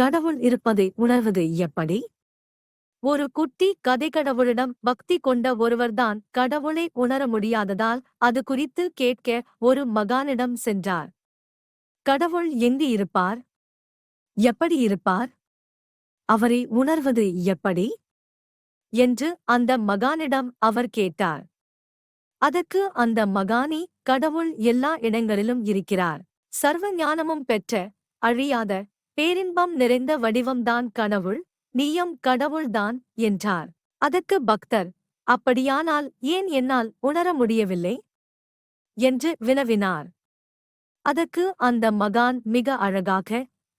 கடவுள் இருப்பதை உணர்வது எப்படி? ஒரு குட்டி கதை கடவுளிடம் பக்தி கொண்ட ஒருவர்தான் கடவுளை உணர முடியாததால் அது குறித்து கேட்க ஒரு மகானிடம் சென்றார். கடவுள் எங்கு இருப்பார்? எப்படி இருப்பார்? அவரை உணர்வது எப்படி? என்று அந்த மகானிடம் அவர் கேட்டார். அதற்கு அந்த மகானி கடவுள் எல்லா இடங்களிலும் இருக்கிறார். சர்வ ஞானமும் பெற்ற அழியாத பேரின்பம் நிறைந்த வடிவம்தான் கடவுள் நீயும் கடவுள்தான் என்றார். அதற்கு பக்தர் அப்படியானால் ஏன் என்னால் உணர முடியவில்லை? என்று வினவினார். அதற்கு அந்த மகான் மிக அழகாக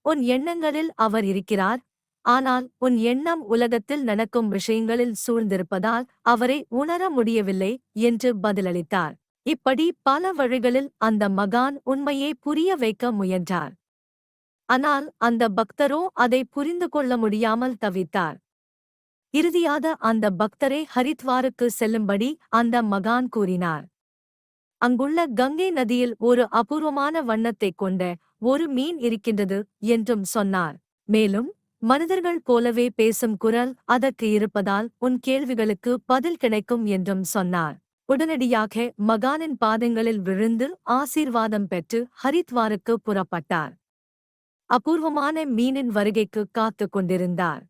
உன் எண்ணங்களில் அவர் இருக்கிறார். ஆனால் உன் எண்ணம் உலகத்தில் நடக்கும் விஷயங்களில் சூழ்ந்திருப்பதால் அவரை உணர முடியவில்லை என்று பதிலளித்தார். இப்படி பல வழிகளில் அந்த மகான் உண்மையை புரிய வைக்க முயன்றார். ஆனால் அந்த பக்தரோ அதை புரிந்து கொள்ள முடியாமல் தவித்தார். இறுதியாக அந்த பக்தரை ஹரித்வாருக்கு செல்லும்படி அந்த மகான் கூறினார். அங்குள்ள கங்கை நதியில் ஒரு அபூர்வமான வண்ணத்தைக் கொண்ட ஒரு மீன் இருக்கின்றது என்றும் சொன்னார். மேலும் மனிதர்கள் போலவே பேசும் குரல் அதற்கு இருப்பதால் உன் கேள்விகளுக்கு பதில் கிடைக்கும் என்றும் சொன்னார். உடனடியாக மகானின் பாதங்களில் விழுந்து ஆசீர்வாதம் பெற்று ஹரித்வாருக்கு புறப்பட்டார். அபூர்வமான மீனின் வருகைக்கு காத்து கொண்டிருந்தார்.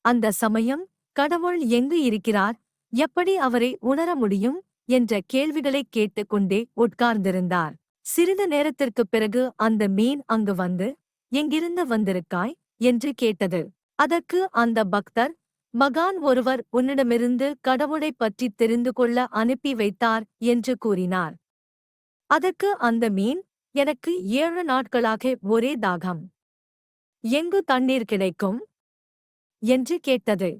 அந்த சமயம் கடவுள் எங்கு இருக்கிறார்? எப்படி அவரை உணர முடியும்? என்ற கேள்விகளைக் கேட்டுக்கொண்டே உட்கார்ந்திருந்தார். சிறிது நேரத்திற்குப் பிறகு அந்த மீன் அங்கு வந்து எங்கிருந்து வந்திருக்காய்? என்று கேட்டது. அதற்கு அந்த பக்தர் மகான் ஒருவர் உன்னிடமிருந்து கடவுளைப் பற்றி தெரிந்து கொள்ள அனுப்பி வைத்தார் என்று கூறினார். அதற்கு அந்த மீன் எனக்கு ஏழு நாட்களாக ஒரே தாகம். எங்கு தண்ணீர் கிடைக்கும்? என்று கேட்டது.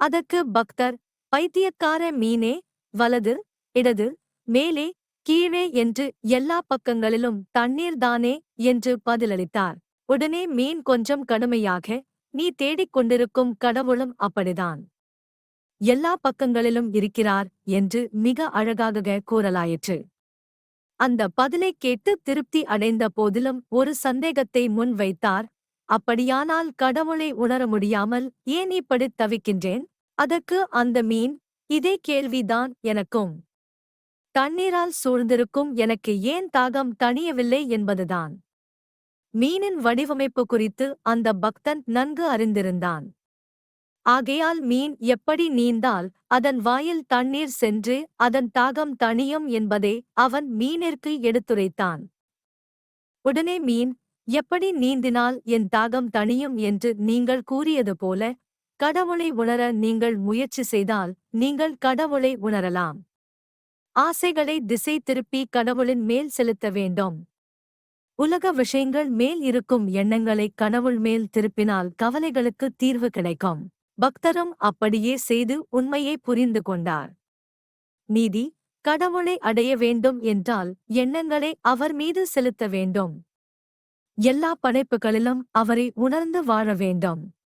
அதற்கு பக்தர் பைத்தியக்கார மீனே வலது இடது மேலே கீழே என்று எல்லா பக்கங்களிலும் தண்ணீர்தானே என்று பதிலளித்தார். உடனே மீன் கொஞ்சம் கடுமையாக நீ தேடிக் கொண்டிருக்கும் கடவுளும் அப்படிதான் எல்லா பக்கங்களிலும் இருக்கிறார் என்று மிக அழகாக கூறலாயிற்று. அந்த பதிலைக் கேட்டு திருப்தி அடைந்த போதிலும் ஒரு சந்தேகத்தை முன் வைத்தார். அப்படியானால் கடவுளை உணர முடியாமல் ஏன் இப்படி தவிக்கின்றேன்? அதற்கு அந்த மீன் இதே கேள்விதான் எனக்கும். தண்ணீரால் சூழ்ந்திருக்கும் எனக்கு ஏன் தாகம் தணியவில்லை என்பதுதான். மீனின் வடிவமைப்பு குறித்து அந்த பக்தன் நன்கு அறிந்திருந்தான். ஆகையால் மீன் எப்படி நீந்தால் அதன் வாயில் தண்ணீர் சென்று அதன் தாகம் தணியும் என்பதை அவன் மீனிற்கு எடுத்துரைத்தான். உடனே மீன் எப்படி நீந்தினால் என் தாகம் தணியும் என்று நீங்கள் கூறியது போல கடவுளை உணர நீங்கள் முயற்சி செய்தால் நீங்கள் கடவுளை உணரலாம். ஆசைகளை திசை திருப்பி கடவுளின் மேல் செலுத்த வேண்டும். உலக விஷயங்கள் மேல் இருக்கும் எண்ணங்களை கடவுள் மேல் திருப்பினால் கவலைகளுக்கு தீர்வு கிடைக்கும். பக்தரும் அப்படியே செய்து உண்மையை புரிந்து கொண்டார். நீதி கடவுளை அடைய வேண்டும் என்றால் எண்ணங்களை அவர் மீது செலுத்த வேண்டும். எல்லா படைப்புகளிலும் அவரை உணர்ந்து வாழ வேண்டும்.